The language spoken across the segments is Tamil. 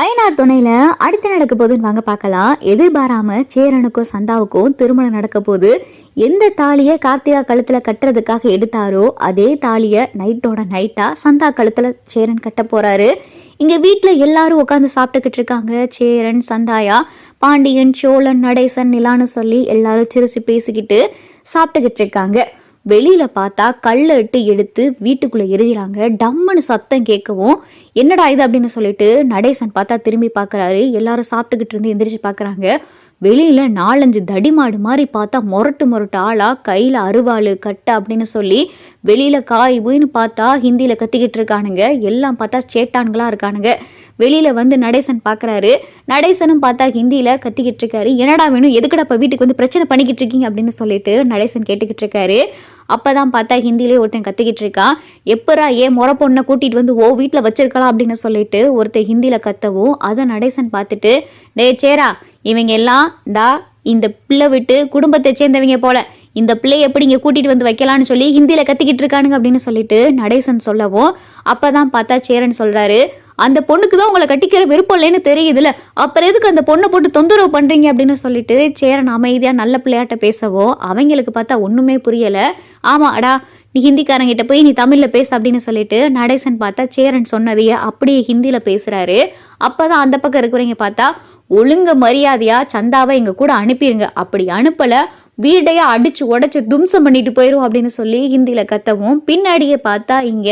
அயனார் துணையில அடுத்து நடக்க போகுதுன்னு வாங்க பார்க்கலாம். எதிர்பாராம சேரனுக்கும் சந்தாவுக்கும் திருமணம் நடக்க போது எந்த தாலியை கார்த்திகா கழுத்துல கட்டுறதுக்காக எடுத்தாரோ அதே தாலியை நைட்டோட நைட்டா சந்தா கழுத்துல சேரன் கட்ட போறாரு. இங்க வீட்டில் எல்லாரும் உட்காந்து சாப்பிட்டுக்கிட்டு இருக்காங்க. சேரன் சந்தாயா பாண்டியன் சோழன் நடேசன் நிலான்னு சொல்லி எல்லாரும் சிரிச்சு பேசிக்கிட்டு சாப்பிட்டுக்கிட்டு இருக்காங்க. வெளியில பார்த்தா கல்லை இட்டு எடுத்து வீட்டுக்குள்ள எழுதிறாங்க டம்முன்னு சத்தம் கேட்கவும் என்னடா இது? அப்படின்னு சொல்லிட்டு நடேசன் பார்த்தா திரும்பி பார்க்குறாரு. எல்லாரும் சாப்பிட்டுக்கிட்டு இருந்து எந்திரிச்சு பார்க்குறாங்க. வெளியில நாலஞ்சு தடிமாடு மாதிரி பார்த்தா முரட்டு முரட்டு ஆளா கையில அருவாள் கட்டை அப்படின்னு சொல்லி வெளியில காய் ஊன்னு பார்த்தா ஹிந்தியில கத்திக்கிட்டு இருக்கானுங்க. எல்லாம் பார்த்தா சேட்டான்களா இருக்கானுங்க. வெளியில வந்து நடேசன் பார்க்கறாரு. நடேசனும் பார்த்தா ஹிந்தியில கத்திக்கிட்டு இருக்காரு. என்னடா வேணும்? எதுக்குடா இப்போ வீட்டுக்கு வந்து பிரச்சனை பண்ணிக்கிட்டு இருக்கீங்க? அப்படின்னு சொல்லிட்டு நடேசன் கேட்டுக்கிட்டு இருக்காரு. அப்பதான் பார்த்தா ஹிந்திலே ஒருத்தன் கற்றுக்கிட்டு இருக்கான் எப்பரா ஏன் முறை பொண்ணை கூட்டிட்டு வந்து ஓ வீட்டில் வச்சிருக்கலாம் அப்படின்னு சொல்லிட்டு ஒருத்தன் ஹிந்தியில் கத்தவும் அதை நடேசன் பார்த்துட்டு டே சேரா இவங்க எல்லாம் தா இந்த பிள்ளை விட்டு குடும்பத்தை சேர்ந்தவங்க போல இந்த பிள்ளைய எப்படி இங்கே கூட்டிட்டு வந்து வைக்கலாம்னு சொல்லி ஹிந்தியில கத்திக்கிட்டு இருக்கானுங்க அப்படின்னு சொல்லிட்டு நடேசன் சொல்லவும் அப்பதான் பார்த்தா சேரன் சொல்றாரு அந்த பொண்ணுக்கு தான் உங்களை கட்டிக்கிற விருப்பம் இல்லைன்னு தெரியுதுல்ல அப்புறம் எதுக்கு அந்த பொண்ணை போட்டு தொந்தரவு பண்றீங்க அப்படின்னு சொல்லிட்டு சேரன் அமைதியா நல்ல பிள்ளையாட்ட பேசவோ? அவங்களுக்கு பார்த்தா ஒண்ணுமே புரியல. ஆமா அடா நீ ஹிந்திக்காரங்கிட்ட போய் நீ தமிழ்ல பேசு அப்படின்னு சொல்லிட்டு நடேசன் பார்த்தா சேரன் சொன்னதையே அப்படியே ஹிந்தியில பேசுறாரு. அப்பதான் அந்த பக்கம் இருக்கிறவங்க பார்த்தா ஒழுங்க மரியாதையா சந்தாவை எங்க கூட அனுப்பிடுங்க அப்படி அனுப்பல. வீடையே அடிச்சு உடைச்சு தும்சம் பண்ணிட்டு போயிரும் அப்படின்னு சொல்லி ஹிந்தியில கத்தவும் பின்னாடியே பார்த்தா இங்க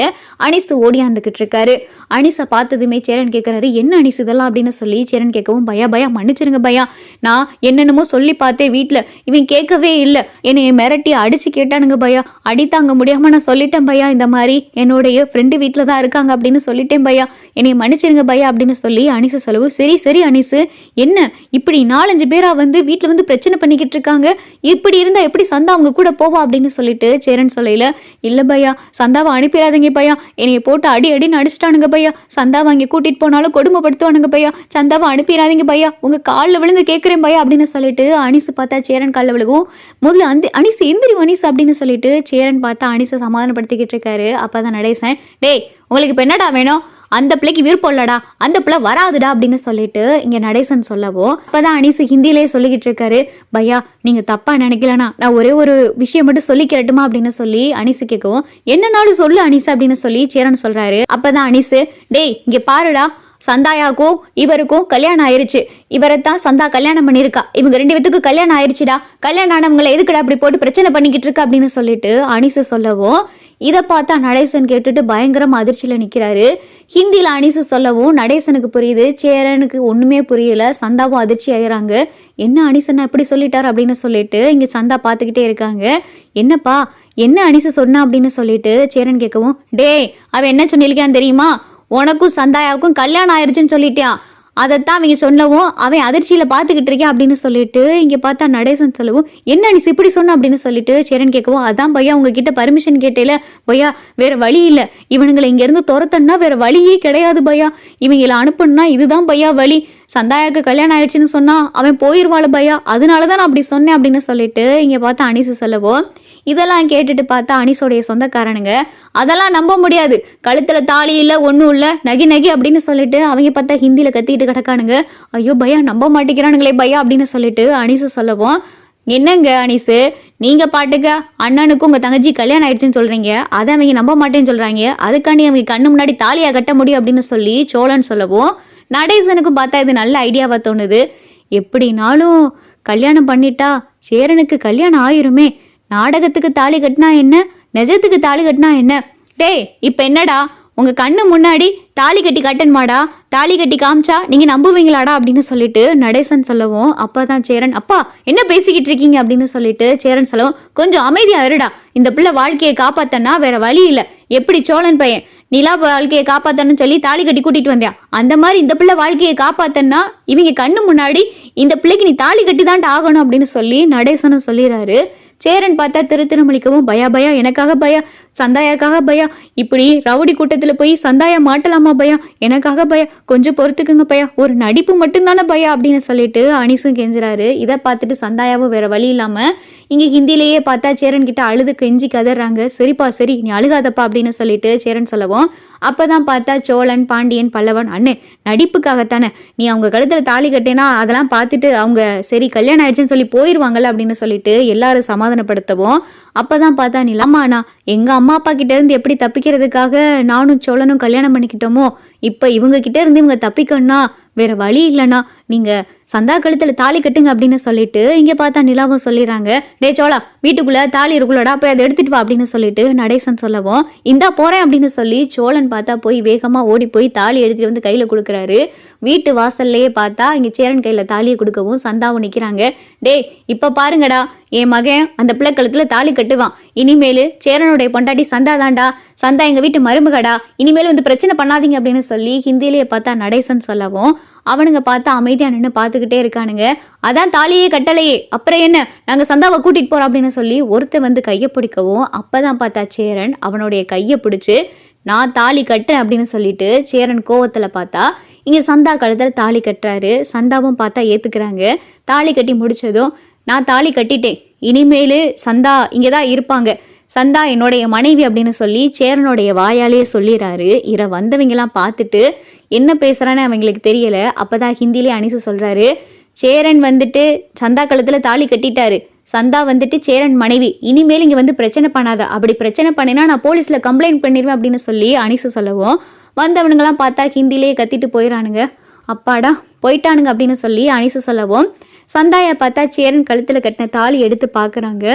அனிசு ஓடியாந்துக்கிட்டு இருக்காரு. அனிசை பார்த்ததுமே சேரன் கேட்குறாரு என்ன அனிஸ் இதெல்லாம்? அப்படின்னு சொல்லி சேரன் கேட்கவும் பயா பயா மன்னிச்சிருங்க பயா. நான் என்னென்னமோ சொல்லி பார்த்தேன் வீட்டில் இவன் கேட்கவே இல்லை. என்னை மிரட்டி அடிச்சு கேட்டானுங்க பயா. அடி தாங்க முடியாம நான் சொல்லிட்டேன் பையா இந்த மாதிரி. என்னுடைய ஃப்ரெண்டு வீட்டில் தான் இருக்காங்க அப்படின்னு சொல்லிட்டேன் பையா. என்னை மன்னிச்சிருங்க பையா அப்படின்னு சொல்லி அனிசு சொல்லவும் சரி சரி அனிசு. என்ன? இப்படி நாலஞ்சு பேரா வந்து வீட்டில் வந்து பிரச்சனை பண்ணிக்கிட்டு இருக்காங்க. இப்படி இருந்தா எப்படி சந்தா அவங்க கூட போவா அப்படின்னு சொல்லிட்டு சேரன் சொல்லையில இல்ல பையா சந்தாவை அனுப்பிடாதீங்க பையா. என்னைய போட்டு அடி அடின்னு அடிச்சிட்டானுங்க பையா. சந்தாவை அங்கே கூட்டிட்டு போனாலும் கொடுமைப்படுத்துவானுங்க பையா. சந்தாவை அனுப்பிடாதீங்க பையா. உங்க காலில் விழுந்து கேட்குறேன் பையா அப்படின்னு சொல்லிட்டு அனிசு பார்த்தா சேரன் காலில் விழுகும். முதல்ல அந்த அனிசு எந்திரி அனிசு அப்படின்னு சொல்லிட்டு சேரன் பார்த்தா அனிசை சமாதானப்படுத்திக்கிட்டு இருக்காரு. அப்பதான் நடேசன் டேய் உங்களுக்கு இப்போ என்னடா வேணும்? அந்த பிள்ளைக்கு விருப்பம் இல்லடா அந்த பிள்ளை வராதுடா அப்படின்னு சொல்லிட்டு இங்க நடேசன் சொல்லவோ அப்பதான் அனிசு ஹிந்திலே சொல்லிக்கிட்டு இருக்காரு. பையா நீங்க தப்பா நினைக்கலனா நான் ஒரே ஒரு விஷயம் மட்டும் சொல்லிக்கிறட்டுமா அப்படின்னு சொல்லி அனிசு கேட்கவும் என்னன்னாலும் சொல்லு அனிசு அப்படின்னு சொல்லி சேரன் சொல்றாரு. அப்பதான் அனிசு டேய் இங்க பாருடா சந்தாயாக்கும் இவருக்கும் கல்யாணம் ஆயிருச்சு. இவரைத்தான் சந்தா கல்யாணம் பண்ணியிருக்கா. இவங்க ரெண்டு பேத்துக்கு கல்யாணம் ஆயிருச்சுடா. கல்யாணம் ஆனவங்களை எதுக்குடா அப்படி போட்டு பிரச்சனை பண்ணிக்கிட்டு இருக்கா? அப்படின்னு சொல்லிட்டு அனிசு சொல்லவும் இதை பார்த்தா நடேசன் கேட்டுட்டு பயங்கரமா அதிர்ச்சியில நிக்கிறாரு. ஹிந்தியில அனிசு சொல்லவும் நடேசனுக்கு புரியுது. சேரனுக்கு ஒண்ணுமே புரியல. சந்தாவும் அதிர்ச்சி ஆயிறாங்க. என்ன அனிசன் எப்படி சொல்லிட்டார் அப்படின்னு சொல்லிட்டு இங்க சந்தா பார்த்துக்கிட்டே இருக்காங்க. என்னப்பா என்ன அனிசு சொன்னா அப்படின்னு சொல்லிட்டு சேரன் கேட்கவும் டேய் அவன் என்ன சொல்லியிருக்கான்னு தெரியுமா? உனக்கும் சந்தாயாவுக்கும் கல்யாணம் ஆயிடுச்சுன்னு சொல்லிட்டான் அதைத்தான் அவங்க சொல்லவும் அவன் அதிர்ச்சியில பார்த்துக்கிட்டு இருக்கேன் அப்படின்னு சொல்லிட்டு இங்க பார்த்தா நடேசன் சொல்லவும் என்ன நீ இப்படி சொன்ன? அப்படின்னு சொல்லிட்டு சேரன் கேட்கவும் அதான் பையா உங்ககிட்ட பர்மிஷன் கேட்டேல. பையா வேற வழி இல்ல. இவனுங்களை இங்க இருந்து துரத்தன்னா வேற வழியே கிடையாது பையா. இவங்களை அனுப்புனா இதுதான் பையா வழி. சந்தாயாக்கு கல்யாணம் ஆயிடுச்சுன்னு சொன்னா அவன் போயிருவாள் பையா. அதனாலதான் நான் அப்படி சொன்னேன் அப்படின்னு சொல்லிட்டு இங்க பார்த்தா அனிசு சொல்லவும் இதெல்லாம் கேட்டுட்டு பார்த்தா அனிசோடைய சொந்தக்காரனுங்க அதெல்லாம் நம்ப முடியாது. கழுத்துல தாலி இல்ல ஒன்றும் இல்ல நகி நகி அப்படின்னு சொல்லிட்டு அவங்க பார்த்தா ஹிந்தியில கத்திட்டு கிடக்கானுங்க. ஐயோ பையா நம்ப மாட்டேங்கிறானுங்களே பையா அப்படின்னு சொல்லிட்டு அனிசு சொல்லவும் என்னங்க அனிசு நீங்க பாட்டுக்க அண்ணனுக்கும் உங்க தங்கச்சி கல்யாணம் ஆயிடுச்சுன்னு சொல்றீங்க. அதை அவங்க நம்ப மாட்டேன்னு சொல்றாங்க. அதுக்காண்டி அவங்க கண்ணு முன்னாடி தாலியா கட்ட முடியும் அப்படின்னு சொல்லி சோழன் சொல்லவும் நடேசனுக்கும் பார்த்தா இது நல்ல ஐடியாவா தோணுது. எப்படினாலும் கல்யாணம் பண்ணிட்டா சேரனுக்கு கல்யாணம் ஆயிருமே. நாடகத்துக்கு தாலி கட்டினா என்ன? நிஜத்துக்கு தாலி கட்டினா என்ன? டேய் இப்போ என்னடா? உங்க கண்ணு முன்னாடி தாலி கட்டி கட்டன்மாடா தாலி கட்டி காமிச்சா நீங்க நம்புவீங்களாடா அப்படின்னு சொல்லிட்டு நடேசன் சொல்லவும் அப்பதான் சேரன். அப்பா என்ன பேசிக்கிட்டு இருக்கீங்க அப்படின்னு சொல்லிட்டு சேரன் சொல்லவும் கொஞ்சம் அமைதியா இருடா. இந்த பிள்ளை வாழ்க்கையை காப்பாத்தனா வேற வழி இல்ல. எப்படி சோழன் பையன்? நிலா வாழ்க்கையை காப்பாத்தன்னு சொல்லி தாலி கட்டி கூட்டிட்டு வந்தியா? அந்த மாதிரி இந்த பிள்ளை வாழ்க்கையை காப்பாத்தன்னா இவங்க கண்ணு முன்னாடி இந்த பிள்ளைக்கு நீ தாலி கட்டி தான்ட்டு ஆகணும் அப்படின்னு சொல்லி நடேசனும் சொல்லிடுறாரு. சேரன் பார்த்தா திரு திருமணிக்கவும் பயா பயா எனக்காக பயா சந்தாயாக்காக பயா? இப்படி ரவுடி கூட்டத்துல போய் சந்தாயா மாட்டலாமா பயா? எனக்காக பயா? கொஞ்சம் பொறுத்துக்குங்க பயா. ஒரு நடிப்பு மட்டும்தானே பயா அப்படின்னு சொல்லிட்டு அனிசும் கெஞ்சுறாரு. இதை பார்த்துட்டு சந்தாயாவும் வேற வழி இல்லாம இங்க ஹிந்திலேயே பார்த்தா சேரன் கிட்ட அழுது கெஞ்சி கதறாங்க. சரிப்பா சரி நீ அழுகாதப்பா அப்படின்னு சொல்லிட்டு சேரன் சொல்லவும் அப்பதான் பார்த்தா சோழன் பாண்டியன் பல்லவன் அண்ணே நடிப்புக்காகத்தானே. நீ அவங்க கழுத்துல தாலி கட்டினா அதெல்லாம் பார்த்துட்டு அவங்க சரி கல்யாணம் ஆயிடுச்சுன்னு சொல்லி போயிருவாங்கல்ல அப்படின்னு சொல்லிட்டு எல்லாரும் சமாதானப்படுத்தவும் அப்பதான் பார்த்தா நீ அம்மாண்ணா எங்க அம்மா அப்பா கிட்ட இருந்து எப்படி தப்பிக்கிறதுக்காக நானும் சோழனும் கல்யாணம் பண்ணிக்கிட்டோமோ இப்ப இவங்க கிட்ட இருந்து இவங்க தப்பிக்கணும்னா வேற வழி இல்லைண்ணா நீங்க சந்தா கழுத்துல தாலி கட்டுங்க அப்படின்னு சொல்லிட்டு இங்க பார்த்தா நிலாவும் சொல்லிடுறாங்க. டே சோழா வீட்டுக்குள்ள தாலி இருக்குள்ளடா போய் அதை எடுத்துட்டு வா அப்படின்னு சொல்லிட்டு நடேசன் சொல்லவும் இந்தா போறேன் அப்படின்னு சொல்லி சோழன் பார்த்தா போய் வேகமா ஓடி போய் தாலி எடுத்துட்டு வந்து கையில கொடுக்குறாரு. வீட்டு வாசல்லையே பார்த்தா இங்க சேரன் கையில தாலியை கொடுக்கவும் சந்தாவும் நிக்கிறாங்க. டேய் இப்ப பாருங்கடா என் மகன் அந்த பிள்ளை கழுத்துல தாலி கட்டுவான். இனிமேலு சேரனுடைய பொண்டாட்டி சந்தா தான்டா சந்தா எங்க வீட்டு மருமகடா. இனிமேல் வந்து பிரச்சனை பண்ணாதீங்க அப்படின்னு சொல்லி ஹிந்திலேயே பார்த்தா நடேசன் சொல்லவும் அவனுங்க பார்த்தா அமைதியா நின்று பார்த்துக்கிட்டே இருக்கானுங்க. அதான் தாலியே கட்டலையே. அப்புறம் என்ன? நாங்க சந்தாவை கூட்டிட்டு போறோம் அப்படின்னு சொல்லி ஒருத்தன் வந்து கையை பிடிக்கவும் அப்பதான் பார்த்தா சேரன் அவனுடைய கையை பிடிச்சு நான் தாலி கட்டுறேன் அப்படின்னு சொல்லிட்டு சேரன் கோவத்துல பார்த்தா இங்க சந்தா கழுத்தில் தாலி கட்டுறாரு. சந்தாவும் பார்த்தா ஏத்துக்கிறாங்க. தாலி கட்டி முடிச்சதும் நான் தாலி கட்டிட்டேன். இனிமேலு சந்தா இங்கே தான் இருப்பாங்க. சந்தா என்னுடைய மனைவி அப்படின்னு சொல்லி சேரனுடைய வாயாலேயே சொல்லிடுறாரு இதை வந்தவங்கெல்லாம் பார்த்துட்டு என்ன பேசுகிறான்னு அவங்களுக்கு தெரியல. அப்போதான் ஹிந்திலே அனிசு சொல்கிறாரு சேரன் வந்துட்டு சந்தா கழுத்தில் தாலி கட்டிட்டாரு. சந்தா வந்துட்டு சேரன் மனைவி இனிமேல் இங்கே வந்து பிரச்சனை பண்ணாத. அப்படி பிரச்சனை பண்ணினா நான் போலீஸில் கம்ப்ளைண்ட் பண்ணிடுவேன் அப்படின்னு சொல்லி அனிசு சொல்லவும் வந்தவனுங்கெல்லாம் பார்த்தா ஹிந்திலேயே கத்திட்டு போயிடறானுங்க அப்பாடா போயிட்டானுங்க அப்படின்னு சொல்லி அனிசு சொல்லவும் சந்தாயை பார்த்தா சேரன் கழுத்தில் கட்டின தாலி எடுத்து பார்க்குறாங்க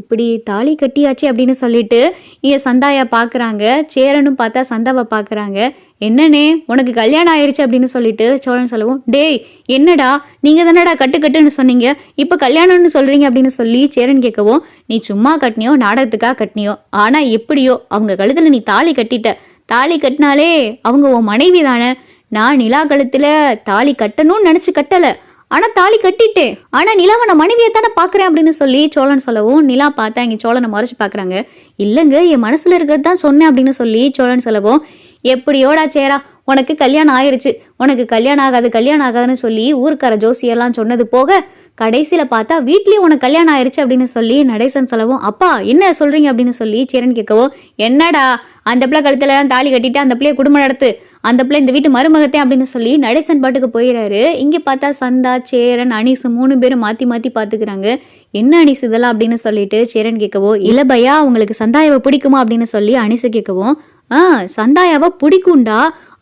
இப்படி தாலி கட்டியாச்சு அப்படின்னு சொல்லிட்டு இங்கே சந்தாயா பார்க்குறாங்க சேரனும் பார்த்தா சந்தாவை பார்க்குறாங்க என்னண்ணே உனக்கு கல்யாணம் ஆயிருச்சு அப்படின்னு சொல்லிட்டு சோழன் சொல்லவும் டேய் என்னடா நீங்கள் தானடா கட்டு கட்டுன்னு சொன்னீங்க. இப்போ கல்யாணம்னு சொல்கிறீங்க அப்படின்னு சொல்லி சேரன் கேட்கவும் நீ சும்மா கட்டினியோ நாடகத்துக்காக கட்டினியோ? ஆனால் எப்படியோ அவங்க கழுத்தில் நீ தாலி கட்டிட்ட. தாலி கட்டினாலே அவங்க உன் மனைவி தானே நான் நிலா கழுத்துல தாலி கட்டணும்னு நினைச்சு கட்டலை. ஆனா தாலி கட்டிட்டேன் ஆனா நிலாவை நான் மனைவியை தானே பாக்குறேன் அப்படின்னு சொல்லி சோழன் சொல்லவும் நிலா பார்த்தா இங்க சோழனை மறைச்சு பாக்குறாங்க இல்லைங்க என் மனசுல இருக்கிறது தான் சொன்னேன் அப்படின்னு சொல்லி சோழன் சொல்லவும் எப்படியோடா சேரா உனக்கு கல்யாணம் ஆயிருச்சு உனக்கு கல்யாணம் ஆகாது கல்யாணம் ஆகாதுன்னு சொல்லி ஊருக்கார ஜோசியெல்லாம் சொன்னது போக கடைசியில் பார்த்தா வீட்லேயும் உனக்கு கல்யாணம் ஆயிருச்சு அப்படின்னு சொல்லி நடேசன் சொல்லவும் அப்பா என்ன சொல்கிறீங்க அப்படின்னு சொல்லி சேரன் கேட்கவும் என்னடா அந்த பிள்ளை கழுத்தில் தாலி கட்டிட்டு அந்த பிள்ளைய குடும்பம் நடத்து அந்த பிள்ளை இந்த வீட்டு மருமகத்தே அப்படின்னு சொல்லி நடேசன் பாட்டுக்கு போயிடாரு இங்க பார்த்தா சந்தா சேரன் அனீஸ் மூணு பேரும் மாத்தி மாத்தி பாத்துக்கிறாங்க. என்ன அனீஸ் இதெல்லாம் அப்படின்னு சொல்லிட்டு சேரன் கேட்கவோ இல்ல பையா உங்களுக்கு சந்தாயாவை பிடிக்குமா? அப்படின்னு சொல்லி அனிசு கேட்கவும் ஆ சந்தாயாவை பிடிக்கும்டா.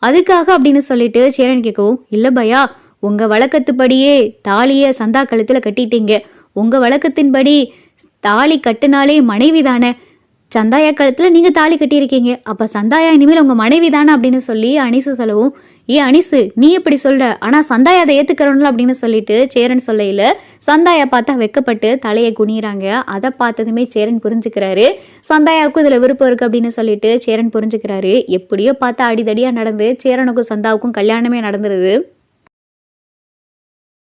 அதுக்காக அப்படின்னு சொல்லிட்டு சேரன் கேட்கவும் இல்ல பையா உங்க வழக்கத்துப்படியே தாலிய சந்தா கழுத்துல கட்டிட்டீங்க. உங்க வழக்கத்தின்படி தாலி கட்டுனாலே மனைவி தானே சந்தாயா கழுத்தில் நீங்கள் தாலி கட்டியிருக்கீங்க. அப்போ சந்தாயா இனிமேல் உங்கள் மனைவி தானே அப்படின்னு சொல்லி அனிசு சொல்லவும் ஏ அனிசு நீ எப்படி சொல்ற? ஆனால் சந்தாயா அதை ஏற்றுக்கிறோம்ல அப்படின்னு சொல்லிட்டு சேரன் சொல்லையில சந்தாயா பார்த்தா வெக்கப்பட்டு தலையை குனிறாங்க அதை பார்த்ததுமே சேரன் புரிஞ்சுக்கிறாரு. சந்தாயாவுக்கும் இதில் விருப்பம் இருக்குது அப்படின்னு சொல்லிட்டு சேரன் புரிஞ்சுக்கிறாரு. எப்படியோ பார்த்தா அடிதடியாக நடந்து சேரனுக்கும் சந்தாவுக்கும் கல்யாணமே நடந்துருது.